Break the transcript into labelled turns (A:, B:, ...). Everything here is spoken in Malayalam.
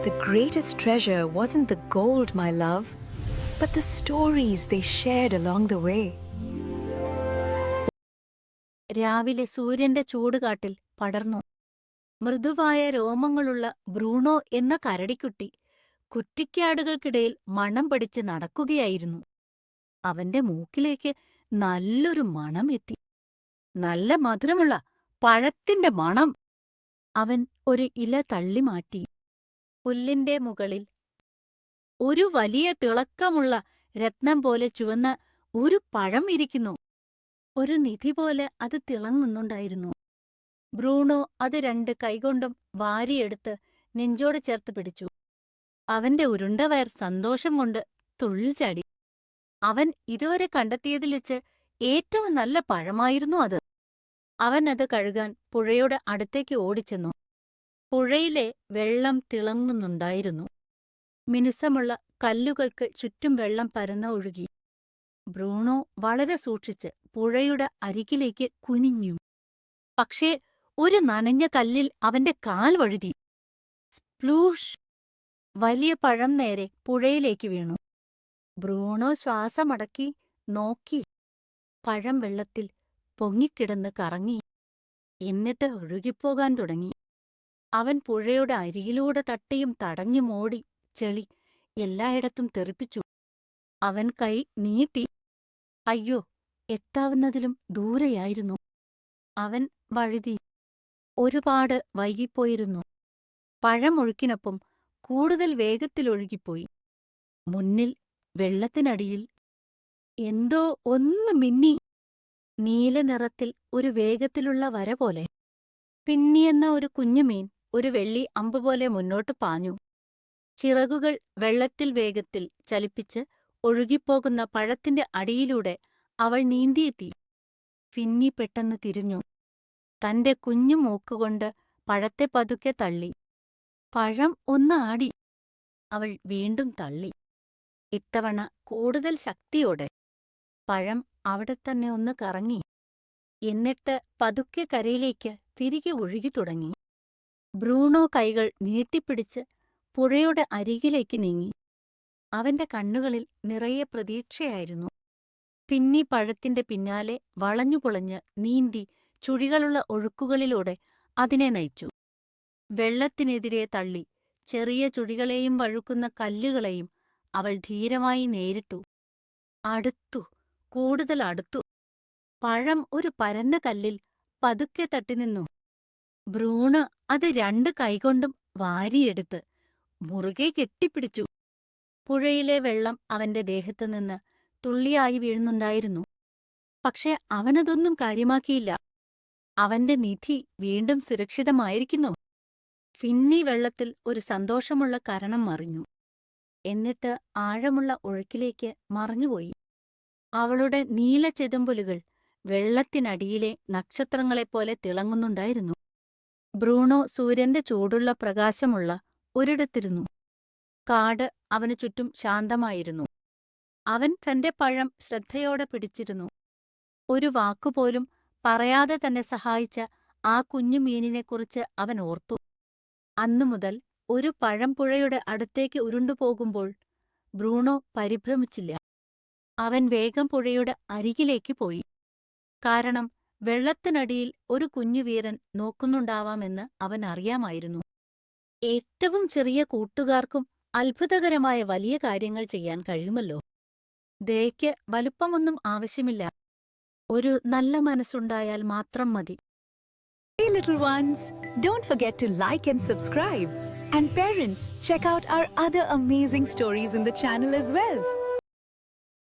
A: The greatest treasure wasn't the gold, my love, but the stories they shared along the way.
B: രാവിലെ സൂര്യന്റെ ചൂടുകാട്ടിൽ പടർന്നു. മൃദുവായ രോമങ്ങളുള്ള ബ്രൂണോ എന്ന കരടിക്കുട്ടി കുറ്റിക്കാടുകൾക്കിടയിൽ മണം പിടിച്ച് നടക്കുകയായിരുന്നു. അവന്റെ മൂക്കിലേക്ക് നല്ലൊരു മണം എത്തി. നല്ല മധുരമുള്ള പഴത്തിന്റെ മണം. അവൻ ഒരു ഇല തള്ളി മാറ്റി. പുല്ലിന്റെ മുകളിൽ ഒരു വലിയ തിളക്കമുള്ള രത്നം പോലെ ചുവന്ന ഒരു പഴം ഇരിക്കുന്നു. ഒരു നിധി പോലെ അത് തിളങ്ങുന്നുണ്ടായിരുന്നു. ബ്രൂണോ അത് രണ്ട് കൈകൊണ്ടും വാരിയെടുത്ത് നെഞ്ചോട് ചേർത്ത് പിടിച്ചു. അവന്റെ ഉരുണ്ട വയർ സന്തോഷം കൊണ്ട് തുള്ളിച്ചാടി അവൻ ഇതുവരെ കണ്ടെത്തിയതിൽ വെച്ച് ഏറ്റവും നല്ല പഴമായിരുന്നു അത്. അവൻ അത് കഴുകാൻ പുഴയുടെ അടുത്തേക്ക് ഓടിച്ചെന്നു. പുഴയിലെ വെള്ളം തിളങ്ങുന്നുണ്ടായിരുന്നു. മിനുസമുള്ള കല്ലുകൾക്ക് ചുറ്റും വെള്ളം പരന്ന ഒഴുകി. ബ്രൂണോ വളരെ സൂക്ഷിച്ച് പുഴയുടെ അരികിലേക്ക് കുനിഞ്ഞു. പക്ഷേ ഒരു നനഞ്ഞ കല്ലിൽ അവന്റെ കാൽ വഴുതി. സ്പ്ലൂഷ്! വലിയ പഴം നേരെ പുഴയിലേക്ക് വീണു. ബ്രൂണോ ശ്വാസമടക്കി നോക്കി. പഴം വെള്ളത്തിൽ പൊങ്ങിക്കിടന്ന് കറങ്ങി. എന്നിട്ട് ഒഴുകിപ്പോകാൻ തുടങ്ങി. അവൻ പുഴയുടെ അരികിലൂടെ തട്ടിയും തടഞ്ഞും ഓടി ചെളി എല്ലായിടത്തും തെറിപ്പിച്ചു. അവൻ കൈ നീട്ടി അയ്യോ എത്താവുന്നതിലും ദൂരെയായിരുന്നു അവൻ വഴുതി ഒരുപാട് വൈകിപ്പോയിരുന്നു പഴമൊഴുക്കിനൊപ്പം കൂടുതൽ വേഗത്തിലൊഴുകിപ്പോയി. മുന്നിൽ വെള്ളത്തിനടിയിൽ എന്തോ ഒന്ന് മിന്നി. നീലനിറത്തിൽ ഒരു വേഗത്തിലുള്ള വര പോലെ. പിന്നിയെന്ന ഒരു കുഞ്ഞുമീൻ ഒരു വെള്ളി അമ്പുപോലെ മുന്നോട്ടു പാഞ്ഞു. ചിറകുകൾ വെള്ളത്തിൽ വേഗത്തിൽ ചലിപ്പിച്ച് ഒഴുകിപ്പോകുന്ന പഴത്തിന്റെ അടിയിലൂടെ അവൾ നീന്തിയെത്തി. ഫിന്നി പെട്ടെന്ന് തിരിഞ്ഞു. തന്റെ കുഞ്ഞു മൂക്കുകൊണ്ട് പഴത്തെ പതുക്കെ തള്ളി. പഴം ഒന്ന് ആടി. അവൾ വീണ്ടും തള്ളി. ഇത്തവണ കൂടുതൽ ശക്തിയോടെ. പഴം അവിടെ തന്നെ ഒന്ന് കറങ്ങി. എന്നിട്ട് പതുക്കെ കരയിലേക്ക് തിരികെ ഒഴുകി തുടങ്ങി. ബ്രൂണോ കൈകൾ നീട്ടിപ്പിടിച്ച് പുഴയുടെ അരികിലേക്ക് നീങ്ങി. അവന്റെ കണ്ണുകളിൽ നിറയെ പ്രതീക്ഷയായിരുന്നു. പിന്നി പഴത്തിന്റെ പിന്നാലെ വളഞ്ഞുപുളഞ്ഞ് നീന്തി ചുഴികളുള്ള ഒഴുക്കുകളിലൂടെ അതിനെ നയിച്ചു. വെള്ളത്തിനെതിരെ തള്ളി ചെറിയ ചുഴികളെയും വഴുക്കുന്ന കല്ലുകളെയും അവൾ ധീരമായി നേരിട്ടു. അടുത്തു കൂടുതൽ അടുത്തു. പഴം ഒരു പരന്ന കല്ലിൽ പതുക്കെ തട്ടിനിന്നു ബ്രൂണ് അത് രണ്ടു കൈകൊണ്ടും വാരിയെടുത്ത് മുറുകെ കെട്ടിപ്പിടിച്ചു. പുഴയിലെ വെള്ളം അവന്റെ ദേഹത്തു നിന്ന് തുള്ളിയായി വീഴുന്നുണ്ടായിരുന്നു. പക്ഷെ അവനതൊന്നും കാര്യമാക്കിയില്ല. അവന്റെ നിധി വീണ്ടും സുരക്ഷിതമായിരിക്കുന്നു. ഫിന്നി വെള്ളത്തിൽ ഒരു സന്തോഷമുള്ള കരണം മറിഞ്ഞു. എന്നിട്ട് ആഴമുള്ള ഒഴുക്കിലേക്ക് മറഞ്ഞുപോയി. അവളുടെ നീല ചെതുമ്പലുകൾ വെള്ളത്തിനടിയിലെ നക്ഷത്രങ്ങളെപ്പോലെ തിളങ്ങുന്നുണ്ടായിരുന്നു. ബ്രൂണോ സൂര്യന്റെ ചൂടുള്ള പ്രകാശമുള്ള ഒരിടത്തിരുന്നു. കാട് അവനു ചുറ്റും ശാന്തമായിരുന്നു. അവൻ തന്റെ പഴം ശ്രദ്ധയോടെ പിടിച്ചിരുന്നു. ഒരു വാക്കുപോലും പറയാതെ തന്നെ സഹായിച്ച ആ കുഞ്ഞു മീനിനെക്കുറിച്ച് അവൻ ഓർത്തു. അന്നുമുതൽ ഒരു പഴംപുഴയുടെ അടുത്തേക്ക് ഉരുണ്ടുപോകുമ്പോൾ ബ്രൂണോ പരിഭ്രമിച്ചില്ല. അവൻ വേഗം പുഴയുടെ അരികിലേക്ക് പോയി. കാരണം വെള്ളത്തിനടിയിൽ ഒരു കുഞ്ഞുവീരൻ നോക്കുന്നുണ്ടാവാമെന്ന് അവൻ അറിയാമായിരുന്നു. ഏറ്റവും ചെറിയ കൂട്ടുകാർക്കും അത്ഭുതകരമായ വലിയ കാര്യങ്ങൾ ചെയ്യാൻ കഴിയുമല്ലോ. ദയയ്ക്ക് വലുപ്പമൊന്നും ആവശ്യമില്ല. ഒരു നല്ല മനസ്സുണ്ടായാൽ മാത്രം മതി.
A: Hey, little ones, don't forget to like and subscribe. And parents, check out our other amazing stories in the channel as well.